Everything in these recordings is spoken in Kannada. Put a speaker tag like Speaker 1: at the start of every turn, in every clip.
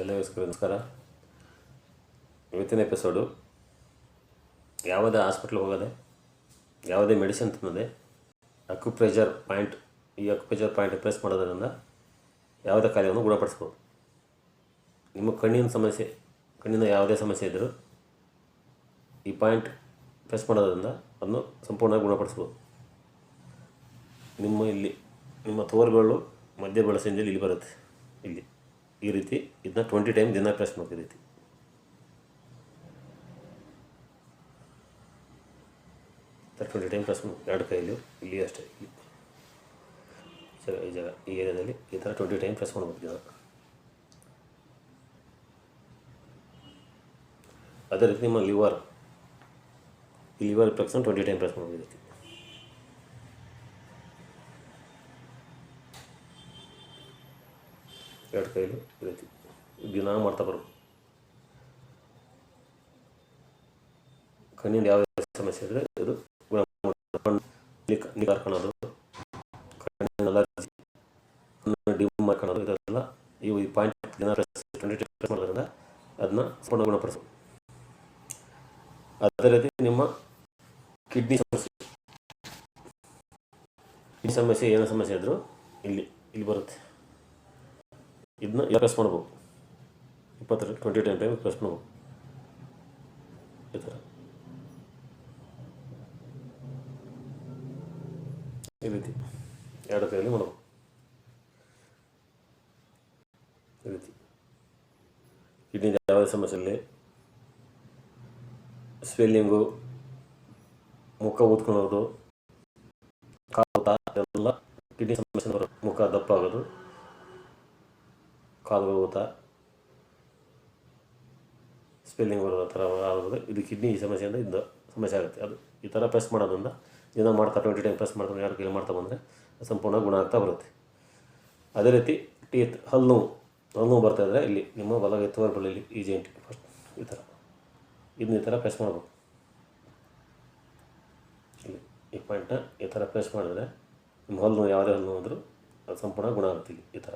Speaker 1: ಎಲ್ಲರಿಗೂ ನಮಸ್ಕಾರ. ಇವತ್ತಿನ ಎಪಿಸೋಡು ಯಾವುದೇ ಹಾಸ್ಪಿಟ್ಲ್ ಹೋಗೋದೆ, ಯಾವುದೇ ಮೆಡಿಸಿನ್ ತಿನ್ನೋದೆ ಅಕ್ಯುಪ್ರೆಷರ್ ಪಾಯಿಂಟ್ ಈ ಅಕ್ಯುಪ್ರೆಷರ್ ಪಾಯಿಂಟ್ ಪ್ರೆಸ್ ಮಾಡೋದರಿಂದ ಯಾವುದೇ ಕಾರ್ಯವನ್ನು ಗುಣಪಡಿಸ್ಬೋದು. ನಿಮ್ಮ ಕಣ್ಣಿನ ಸಮಸ್ಯೆ, ಕಣ್ಣಿನ ಯಾವುದೇ ಸಮಸ್ಯೆ ಇದ್ದರೂ ಈ ಪಾಯಿಂಟ್ ಪ್ರೆಸ್ ಮಾಡೋದರಿಂದ ಅದನ್ನು ಸಂಪೂರ್ಣವಾಗಿ ಗುಣಪಡಿಸ್ಬೋದು. ನಿಮ್ಮ ಇಲ್ಲಿ, ನಿಮ್ಮ ತೋರ್ಗಳು ಮಧ್ಯ ಬಳಸಿಂದಲ್ಲಿ ಇಲ್ಲಿ ಬರುತ್ತೆ, ಇಲ್ಲಿ. ಈ ರೀತಿ ಇದನ್ನ ಟ್ವೆಂಟಿ ಟೈಮ್ ದಿನ ಪ್ರೆಸ್ ಈ ರೀತಿ. ಟ್ವೆಂಟಿ ಟೈಮ್ ಪ್ರೆಸ್ ಮಾಡಿ ಎರಡು ಕೈಲಿ, ಇಲ್ಲಿ ಅಷ್ಟೇ. ಈ ಜಾಗ, ಈ ಏರಿಯಾದಲ್ಲಿ ಈ ಥರ ಟ್ವೆಂಟಿ ಟೈಮ್ ಪ್ರೆಸ್ ಮಾಡ್ಬೇಕು ದಿನ ಅದೇ ರೀತಿ ನಿಮ್ಮ ಲಿವರ್ ಈ ಲಿವರ್ ಪ್ರೆಕ್ಸನ್ ಟ್ವೆಂಟಿ ಟೈಮ್ ಪ್ರೆಸ್ ಮಾಡಬೇಕು ಎರಡು ಕೈಲು ಇದೈತಿ ದಿನ ಮಾಡ್ತಾ ಬರ್ಬೇಕು ಕಣ್ಣಿಂದ ಯಾವ ಸಮಸ್ಯೆ ಇದ್ರೆ ಇದು ನೀರು ಹಾರ್ಕೊಳ್ಳೋದು ಕಣ್ಣಿನ ಅಲರ್ಜಿ ಕಣ್ಣು ಡಿಮ್ ಮಾಡ್ಕೊಳ್ಳೋದು, ಇದೆಲ್ಲ ಇವು ಈ ಪಾಯಿಂಟ್ ದಿನ ಟ್ವೆಂಟಿ ಮಾಡೋದ್ರಿಂದ ಅದನ್ನ ಸಂಪೂರ್ಣ ಗುಣಪಡಿಸೋದು. ಅದೇ ರೀತಿ ನಿಮ್ಮ ಕಿಡ್ನಿ ಸಮಸ್ಯೆ. ಕಿಡ್ನಿ ಸಮಸ್ಯೆ ಏನೋ ಸಮಸ್ಯೆ ಇದ್ರು ಇಲ್ಲಿ ಇಲ್ಲಿ ಬರುತ್ತೆ. ಇದನ್ನ ಪ್ರೆಸ್ ಮಾಡ್ಬೋದು ಇಪ್ಪತ್ತರ ಟ್ವೆಂಟಿ ಟೈಮ್ ಟೈಮ್ ಪ್ರೆಸ್ ಮಾಡ್ಬೋದು ಈ ಥರ ಈ ರೀತಿ. ಎರಡು ಕೈಯಲ್ಲಿ ಮಾಡ್ಬೋದು ಈ ರೀತಿ. ಕಿಡ್ನಿ ಯಾವುದೇ ಸಮಸ್ಯೆಯಲ್ಲಿ ಸ್ವೆಲ್ಲಿಂಗು, ಮುಖ ಊದ್ಕೊಳ್ಳೋದು, ಕಾಲು ಎಲ್ಲ ಕಿಡ್ನಿ ಸಮಸ್ಯೆ ಮುಖ ದಪ್ಪ ಆಗೋದು. ಕಾಲುಗಳು ಊತ ಸ್ಪೆಲ್ಲಿಂಗ್ ಬರೋ ಥರ ಆಗೋದು. ಇದು ಕಿಡ್ನಿ ಸಮಸ್ಯೆಯಿಂದ ಇದು ಸಮಸ್ಯೆ ಆಗುತ್ತೆ. ಅದು ಈ ಥರ ಪ್ರೆಸ್ ಮಾಡೋದ್ರಿಂದ ದಿನ ಮಾಡ್ತಾ ಟ್ವೆಂಟಿ ಟೈಮ್ ಪ್ರೆಸ್ ಮಾಡ್ತಾ ಯಾರು ಕೈಲಿ ಮಾಡ್ತಾ ಬಂದರೆ ಸಂಪೂರ್ಣ ಗುಣ ಆಗ್ತಾ ಬರುತ್ತೆ. ಅದೇ ರೀತಿ ಟೀತ್ ಹಲ್ಲು ನೋವು. ಹಲ್ಲು ನೋವು ಬರ್ತಾ ಇದ್ದರೆ ಇಲ್ಲಿ ನಿಮ್ಮ ಬಲಗೈ ತೋರ್ಬಳ್ಳಿ ಈ ಜೈಂಟ್ ಫಸ್ಟ್ ಈ ಥರ. ಇದನ್ನ ಈ ಥರ ಪ್ರೆಸ್ ಮಾಡ್ಬೋದು ಇಲ್ಲಿ ಈ ಪಾಯಿಂಟ್ನ ಈ ಥರ ಪ್ರೆಸ್ ಮಾಡಿದ್ರೆ ನಿಮ್ಮ ಹಲ್ಲು ನೋವು, ಯಾವುದೇ ಹಲ್ಲು ಆದರೂ ಅದು ಸಂಪೂರ್ಣ ಗುಣ ಆಗುತ್ತೆ ಈ ಥರ.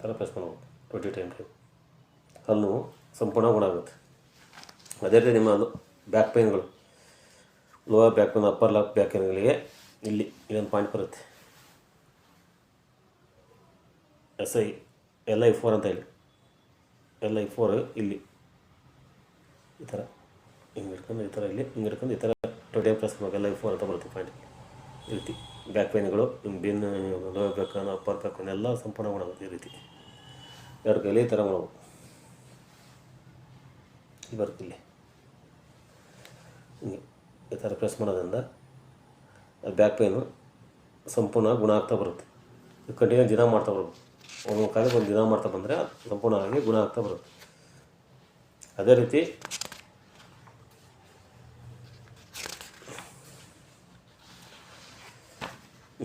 Speaker 1: ಥರ ಪ್ರೆಸ್ ಮಾಡ್ಬೇಕು ಟ್ವೆಂಟಿ ಟೈಮ್ ಟೈಮ್ ಹಲ್ಲು ಸಂಪೂರ್ಣ ಗುಣ ಆಗುತ್ತೆ ಅದೇ ರೀತಿ ನಿಮ್ಮ ಬ್ಯಾಕ್ ಪೇನ್ಗಳು lower back pain upper lock back ಪೇನ್ಗಳಿಗೆ ಇಲ್ಲಿ ಇಲ್ಲೊಂದು ಪಾಯಿಂಟ್ ಬರುತ್ತೆ. S I L I four ಅಂತ ಹೇಳಿ. ಎಲ್ ಐ ಫೋರ್ ಇಲ್ಲಿ. ಈ ಥರ ಹಿಂಗೆ ಹಿಡ್ಕೊಂಡು, ಈ ಥರ ಇಲ್ಲಿ ಹಿಂಗೆ ಹಿಡ್ಕೊಂಡು, ಈ ಥರ twenty plus L I four ಅಂತ ಬರುತ್ತೆ ಪಾಯಿಂಟ್ ಈ ರೀತಿ. ಬ್ಯಾಕ್ ಪೇನ್ಗಳು ನಿಮ್ಮ ಬಿನ್ ಲೋವರ್ ಬ್ಯಾಕ್ ಅಪ್ಪರ್ ಬ್ಯಾಕ್ ಎಲ್ಲ ಸಂಪೂರ್ಣ ಮಾಡಬೇಕು ಈ ರೀತಿ. ಎರಡು ಕೈಲಿ ಈ ಥರ ಮಾಡಬೇಕು ಬರುತ್ತೆ ಇಲ್ಲಿ. ಹಿಂಗೆ ಈ ಥರ ಪ್ರೆಸ್ ಮಾಡೋದ್ರಿಂದ ಬ್ಯಾಕ್ ಪೇನು ಸಂಪೂರ್ಣ ಗುಣ ಆಗ್ತಾ ಬರುತ್ತೆ. ಕಂಟಿನ್ಯೂ ದಿನ ಮಾಡ್ತಾ ಬರಬೇಕು ಒಂದೊಂದು ಕಾಲಕ್ಕೆ ಒಂದು ದಿನ ಮಾಡ್ತಾ ಬಂದರೆ ಸಂಪೂರ್ಣವಾಗಿ ಗುಣ ಆಗ್ತಾ ಬರುತ್ತೆ. ಅದೇ ರೀತಿ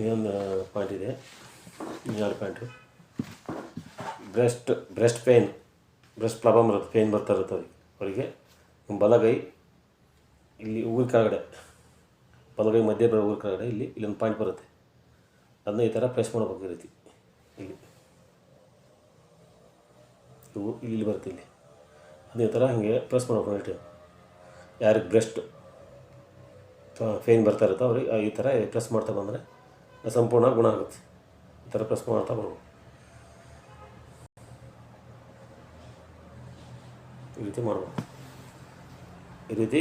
Speaker 1: ಇನ್ನೊಂದು ಪಾಯಿಂಟ್ ಇದೆ. ಇನ್ನೆರಡು point breast breast pain breast problem ಇರುತ್ತೆ. ಪೇನ್ ಬರ್ತಾ ಇರುತ್ತೆ ಅವರಿಗೆ. ಅವರಿಗೆ ಬಲಗೈ, ಇಲ್ಲಿ ಊರ ಕೆಳಗಡೆ. ಬಲಗೈ ಮಧ್ಯೆ ಬರೋ ಊರ ಕೆಳಗಡೆ ಇಲ್ಲಿ ಇಲ್ಲೊಂದು ಪಾಯಿಂಟ್ ಬರುತ್ತೆ. ಅದನ್ನ ಈ ಥರ ಪ್ರೆಸ್ ಮಾಡ್ಬೇಕು ಈ ರೀತಿ. ಇಲ್ಲಿ. ಇವು ಇಲ್ಲಿ ಬರುತ್ತೆ ಇಲ್ಲಿ. ಈ ಥರ ಹಿಂಗೆ ಪ್ರೆಸ್ ಮಾಡ್ಬೇಕು ನೈಟ್ ಯಾರಿಗೆ ಬ್ರೆಸ್ಟ್ ಪೇನ್ ಬರ್ತಾ ಇರುತ್ತೋ ಅವ್ರಿಗೆ ಈ ಥರ ಪ್ರೆಸ್ ಮಾಡ್ತಾ ಬಂದರೆ ಅದು ಸಂಪೂರ್ಣ ಗುಣ ಆಗುತ್ತೆ. ಈ ಥರ ಪ್ರೆಸ್ ಮಾಡ್ತಾ ಬರ್ಬೋದು ಈ ರೀತಿ ಮಾಡ್ಬೋದು ಈ ರೀತಿ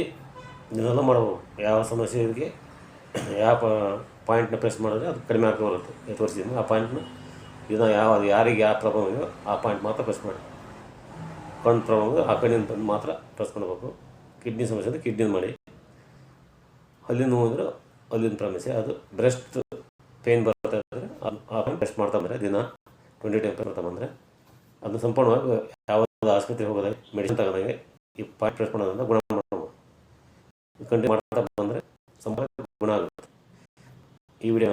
Speaker 1: ಇದನ್ನೆಲ್ಲ ಮಾಡ್ಬೋದು ಯಾವ ಸಮಸ್ಯೆಗೆ ಯಾವ ಪಾಯಿಂಟ್ನ ಪ್ರೆಸ್ ಮಾಡಿದ್ರೆ ಅದು ಕಡಿಮೆ ಆಗ್ತಾ ಬರುತ್ತೆ. ಇದು ವರ್ಷದಿಂದ ಆ ಪಾಯಿಂಟ್ನ ಇದನ್ನ ಯಾವ ಯಾರಿಗೆ ಯಾವ ಪ್ರಾಬ್ಲಮ್ ಇದೆಯೋ ಆ ಪಾಯಿಂಟ್ ಮಾತ್ರ ಪ್ರೆಸ್ ಮಾಡಿ. ಕಣ್ಣು ಪ್ರಾಬ್ಲಮ್ ಆ ಕಣ್ಣಿನ ಬಂದು ಮಾತ್ರ ಪ್ರೆಸ್ ಮಾಡಬೇಕು. ಕಿಡ್ನಿ ಸಮಸ್ಯೆ ಅಂದರೆ ಕಿಡ್ನಿ ಮಾಡಿ. ಹಲ್ಲಿನ ನೋವು ಅಂದರೆ ಹಲ್ಲಿನ ಸಮಸ್ಯೆ ಅದು ಬ್ರೆಸ್ಟ್ ಪೇನ್ ಬರ್ತಾ ಇದ್ದರೆ ಅದು ಆ ಟೆಸ್ಟ್ ಮಾಡ್ತಾ ಬಂದರೆ ದಿನ ಟ್ವೆಂಟಿ ಟೈಮ್ ಬರ್ತಾ ಬಂದರೆ ಅದನ್ನು ಸಂಪೂರ್ಣವಾಗಿ ಯಾವ ಆಸ್ಪತ್ರೆಗೆ ಹೋಗೋದಾಗ ಮೆಡಿಸಿನ್ ತಗೊಂಡಂಗೆ ಈ ಪಾಯಿಂಟ್ ಪ್ರೆಸ್ ಮಾಡೋದ್ರಿಂದ ಗುಣ ಮಾಡ್ಬೋದು. ಕಂಟಿನ್ಯೂ ಮಾಡ್ತಾ ಬಂದ್ರೆ ಸಂಪೂರ್ಣ ಗುಣ ಆಗುತ್ತೆ. ಈ ವಿಡಿಯೋ